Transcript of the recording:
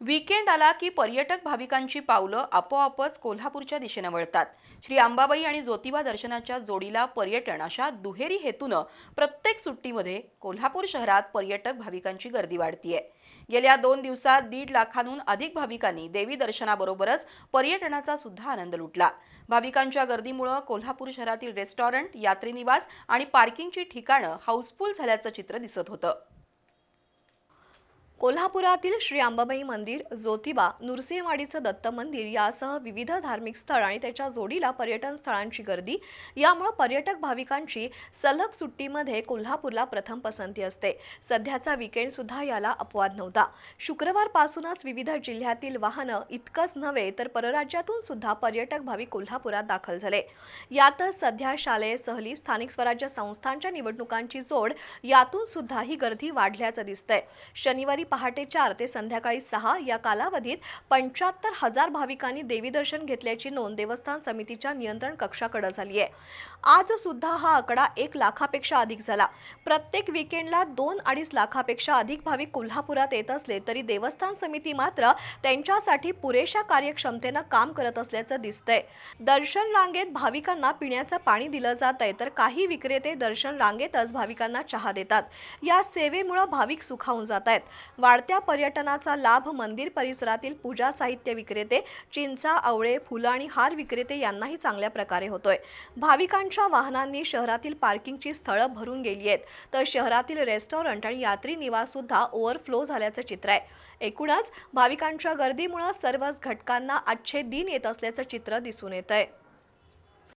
Weekend आला की पर्यटक भाविकांची पावलं आपोआपच कोल्हापूरच्या दिशेनं वळतात. श्री अंबाबाई आणि ज्योतिबा दर्शनाच्या जोडीला पर्यटन अशा दुहेरी हेतूनं प्रत्येक सुट्टीमध्ये कोल्हापूर शहरात पर्यटक भाविकांची गर्दी वाढतीये. गेल्या दोन दिवसात दीड लाखांहून अधिक भाविकांनी देवी दर्शनाबरोबरच पर्यटनाचा सुद्धा आनंद लुटला. भाविकांच्या गर्दीमुळं कोल्हापूर शहरातील रेस्टॉरंट यात्रीनिवास आणि पार्किंगची ठिकाणं हाऊसफुल झाल्याचं चित्र दिसत होतं. कोल्हापुरातील श्री अंबाबाई मंदिर ज्योतिबा नुरसिंहवाडीचं दत्त मंदिर यासह विविध धार्मिक स्थळ आणि त्याच्या जोडीला पर्यटन स्थळांची गर्दी. यामुळे पर्यटक भाविकांची सलग सुट्टीमध्ये कोल्हापूरला प्रथम पसंती असते. सध्याचा विकेंड सुद्धा याला अपवाद नव्हता. शुक्रवारपासूनच विविध जिल्ह्यातील वाहनं इतकंच नव्हे तर परराज्यातून सुद्धा पर्यटक भाविक कोल्हापुरात दाखल झाले. यातच सध्या शालेय सहली स्थानिक स्वराज्य संस्थांच्या निवडणुकांची जोड यातून सुद्धा ही गर्दी वाढल्याचं दिसतंय. शनिवारी पहाटे चार ते संध्याकाळी सहा या कालावधीत पंच्याहत्तर हजार भाविकांनी देवी दर्शन घेतल्याची नोंद देवस्थान समितीच्या नियंत्रण कक्षाकडे झाली आहे. आज सुद्धा हा आकडा एक लाखापेक्षा अधिक झाला. प्रत्येक विकेंडला दोन अडीच लाखापेक्षा अधिक भाविक कोल्हापुरात येत असले तरी देवस्थान समिती मात्र त्यांच्यासाठी पुरेशा कार्यक्षमतेनं काम करत असल्याचं दिसतंय. दर्शन रांगेत भाविकांना पिण्याचं पाणी दिलं जात आहे तर काही विक्रेते दर्शन रांगेतच भाविकांना चहा देतात. या सेवेमुळे भाविक सुखावून जात आहेत वाढत्या पर्यटनाचा लाभ मंदिर परिसरातील पूजा साहित्य विक्रेते चिंचा आवळे फुलं आणि हार विक्रेते यांनाही चांगल्या प्रकारे होतोय. भाविकांच्या वाहनांनी शहरातील पार्किंगची स्थळं भरून गेली आहेत. तर शहरातील रेस्टॉरंट आणि यात्री निवास सुद्धा ओव्हरफ्लो झाल्याचं चित्र आहे. एकूणच भाविकांच्या गर्दीमुळे सर्वच घटकांना आजचे दिन येत असल्याचं चित्र दिसून येत आहे